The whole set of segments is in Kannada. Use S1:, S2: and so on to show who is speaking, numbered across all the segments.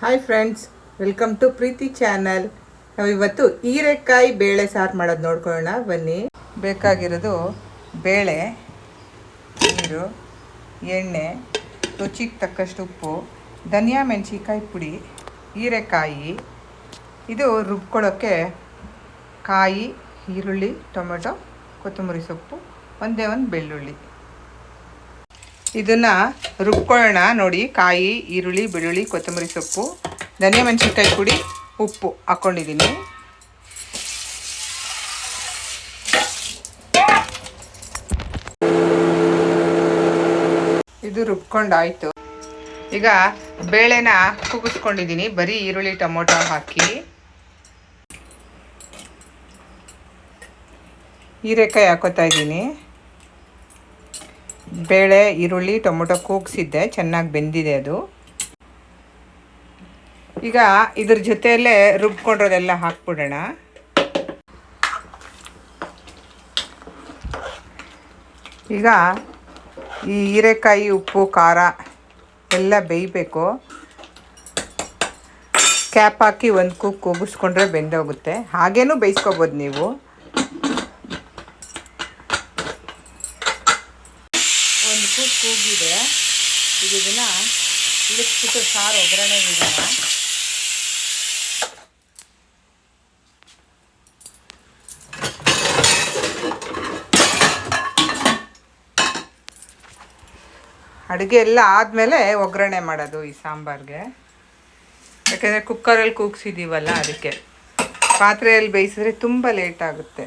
S1: Hi friends welcome to Preethi channel ನಾವು ಇವತ್ತು ಹೀರೆಕಾಯಿ ಬೇಳೆ ಸಾರು ಮಾಡೋದು ನೋಡ್ಕೊಳ್ಳೋಣ, ಬನ್ನಿ. ಬೇಕಾಗಿರೋದು ಬೇಳೆ, ನೀರು, ಎಣ್ಣೆ, ರುಚಿಗೆ ತಕ್ಕಷ್ಟು ಉಪ್ಪು, ಧನಿಯಾ ಮೆಣಸಿಕಾಯಿ ಪುಡಿ, ಹೀರೆಕಾಯಿ. ಇದು ರುಬ್ಕೊಳ್ಳೋಕ್ಕೆ ಕಾಯಿ, ಈರುಳ್ಳಿ, ಟೊಮೆಟೊ, ಕೊತ್ತಂಬರಿ ಸೊಪ್ಪು, ಒಂದೇ ಒಂದು ಬೆಳ್ಳುಳ್ಳಿ. ಇದನ್ನು ರುಬ್ಕೊಳ್ಳೋಣ ನೋಡಿ. ಕಾಯಿ, ಈರುಳ್ಳಿ, ಬೆಳ್ಳುಳ್ಳಿ, ಕೊತ್ತಂಬರಿ ಸೊಪ್ಪು, ಧನಿಯಾ ಮೆಣಸಿನ್ಕಾಯಿ ಪುಡಿ, ಉಪ್ಪು ಹಾಕ್ಕೊಂಡಿದ್ದೀನಿ. ಇದು ರುಬ್ಕೊಂಡಾಯಿತು. ಈಗ ಬೇಳೆನ ಕುಗಿಸ್ಕೊಂಡಿದ್ದೀನಿ ಬರೀ ಈರುಳ್ಳಿ, ಟೊಮೊಟೊ ಹಾಕಿ. ಹೀರೆಕಾಯಿ ಹಾಕೋತಾ ಇದ್ದೀನಿ. ಬೇಳೆ, ಈರುಳ್ಳಿ, ಟೊಮೊಟೊ ಕೂಗಿಸಿದ್ದೆ. ಚೆನ್ನಾಗಿ ಬೆಂದಿದೆ ಅದು. ಈಗ ಇದ್ರ ಜೊತೆಯಲ್ಲೇ ರುಬ್ಕೊಂಡಿರೋದೆಲ್ಲ ಹಾಕ್ಬಿಡೋಣ. ಈಗ ಈ ಹೀರೆಕಾಯಿ, ಉಪ್ಪು, ಖಾರ ಎಲ್ಲ ಬೇಯಬೇಕು. ಕ್ಯಾಪ್ ಹಾಕಿ ಒಂದು ಕುಕ್ ಕೂಗಿಸ್ಕೊಂಡ್ರೆ ಬೆಂದೋಗುತ್ತೆ. ಹಾಗೇನೂ ಬೇಯಿಸ್ಕೊಬೋದು ನೀವು ಒಂದು ಕೂಗು ಕೂಗಿದೆ ಈಗ ಇದನ್ನು ಇಳಿಸ್ಬಿಟ್ಟು ಸಾರು ಒಗ್ಗರಣೆ ಇದನ್ನ ಅಡುಗೆ ಎಲ್ಲ ಆದಮೇಲೆ ಒಗ್ಗರಣೆ ಮಾಡೋದು ಈ ಸಾಂಬಾರಿಗೆ. ಯಾಕೆಂದರೆ ಕುಕ್ಕರಲ್ಲಿ ಕೂಗ್ಸಿದ್ದೀವಲ್ಲ ಅದಕ್ಕೆ. ಪಾತ್ರೆಯಲ್ಲಿ ಬೇಯಿಸಿದ್ರೆ ತುಂಬ ಲೇಟ್ ಆಗುತ್ತೆ.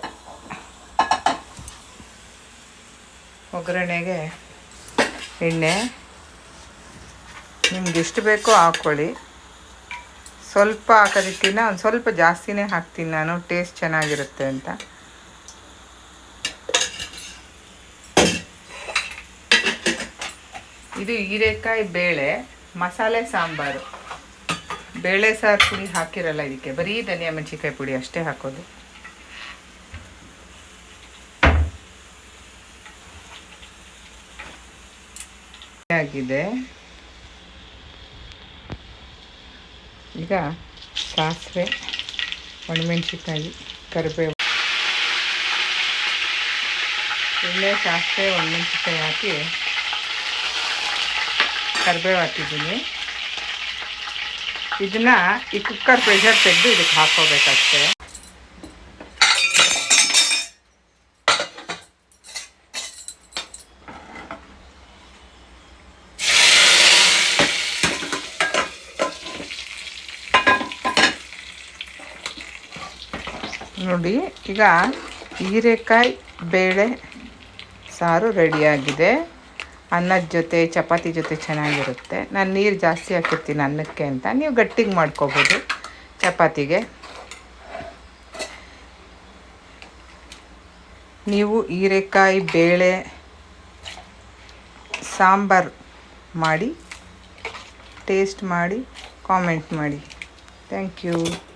S1: ಒಗ್ಗರಣೆಗೆ ಎಣ್ಣೆ. ನಿಮ್ಗೆ ಎಷ್ಟು ಬೇಕೋ ಹಾಕ್ಕೊಳ್ಳಿ. ಸ್ವಲ್ಪ ಹಾಕೋದಕ್ಕಿಂತ ಒಂದು ಸ್ವಲ್ಪ ಜಾಸ್ತಿನೇ ಹಾಕ್ತೀನಿ ನಾನು ಟೇಸ್ಟ್ ಚೆನ್ನಾಗಿರುತ್ತೆ ಅಂತ. ಇದು ಹೀರೆಕಾಯಿ ಬೇಳೆ, ಮಸಾಲೆ ಸಾಂಬಾರು. ಬೇಳೆ ಸಾರು ಪುಡಿ ಹಾಕಿರಲ್ಲ ಇದಕ್ಕೆ, ಬರೀ ಧನಿಯಾ ಮೆಣಸಿಕಾಯಿ ಪುಡಿ ಅಷ್ಟೇ ಹಾಕೋದು. ಆಗಿದೆ. ಈಗ ಸಾಸಿವೆ ಒಣಮೆಣಸಿಕಾಯಿ ಕರಿಬೇವು. ಎಣ್ಣೆ ಸಾಸಿವೆ ಒಣಮೆಣಸಿಕಾಯಿ ಹಾಕಿ ಕರಿಬೇವು ಹಾಕಿದ್ದೀನಿ. ಇದನ್ನ ಈ ಕುಕ್ಕರ್ ಪ್ರೆಷರ್ ತೆಗೆದು ಇದಕ್ಕೆ ಹಾಕೋಬೇಕಷ್ಟೇ ನೋಡಿ, ಈಗ ಹೀರೆಕಾಯಿ, ಬೇಳೆ, ಸಾರು ರೆಡಿಯಾಗಿದೆ. ಅನ್ನದ ಜೊತೆ, ಚಪಾತಿ ಜೊತೆ ಚೆನ್ನಾಗಿರುತ್ತೆ. ನಾನು ನೀರು ಜಾಸ್ತಿ ಹಾಕಿರ್ತೀನಿ ಅನ್ನಕ್ಕೆ ಅಂತ. ನೀವು ಗಟ್ಟಿಗೆ ಮಾಡ್ಕೋಬೋದು ಚಪಾತಿಗೆ. ನೀವು ಹೀರೆಕಾಯಿ, ಬೇಳೆ, ಸಾಂಬಾರು ಮಾಡಿ, ಟೇಸ್ಟ್ ಮಾಡಿ, ಕಾಮೆಂಟ್ ಮಾಡಿ. Thank you.